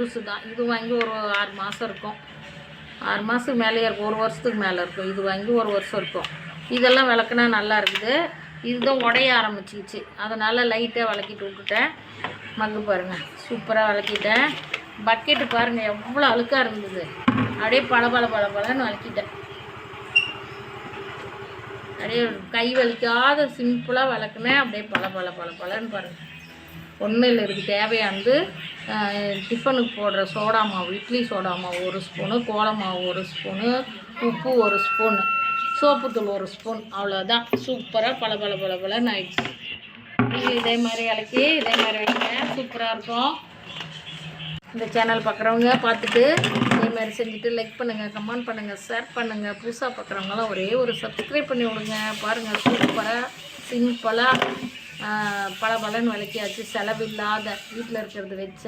புதுசு தான் இது வாங்கி ஒரு ஆறு மாதம் இருக்கும். ஆறு மாதத்துக்கு மேலேயே இருக்கும். ஒரு வருஷத்துக்கு மேலே இருக்கும். இது வாங்கி ஒரு வருஷம் இருக்கும். இதெல்லாம் விளக்குனா நல்லா இருக்குது. இதுதான் உடைய ஆரம்பிச்சிக்கிச்சு அதனால் லைட்டாக விளக்கிட்டு விட்டுட்டேன். மங்கு பாருங்கள் சூப்பராக விளக்கிட்டேன். பக்கெட்டு பாருங்கள் எவ்வளோ அழுக்காக இருந்தது. அப்படியே பல பல பல பலன்னு விளக்கிட்டேன். அப்படியே கை வலிக்காத சிம்பிளாக விளக்குனேன். அப்படியே பல பல பல பலன்னு பாருங்கள் ஒன்றும் இல்லை இதுக்கு தேவையானது டிஃபனுக்கு போடுற சோடா மாவு இட்லி சோடா மாவு ஒரு ஸ்பூனு கோலமாவு ஒரு ஸ்பூனு உப்பு ஒரு ஸ்பூனு சோப்புத்தூள் ஒரு ஸ்பூன் அவ்வளோதான் சூப்பராக பல பல பல பலன்னு ஆயிடுச்சு. நீங்கள் இதே மாதிரி இலக்கி இதே மாதிரி வைங்க. சூப்பராக இருக்கும். இந்த சேனல் பார்க்குறவங்க பார்த்துட்டு இதே மாதிரி செஞ்சுட்டு லைக் பண்ணுங்கள் கமெண்ட் பண்ணுங்கள் ஷேர் பண்ணுங்கள் புதுசாக பார்க்குறவங்களாம் ஒரே ஒரு சப்ஸ்கிரைப் பண்ணி விடுங்க. பாருங்கள் சூப்பராக சிம்பிளாக பல பலன் விளக்கியாச்சு செலவில்லாத வீட்டில் இருக்கிறது வச்ச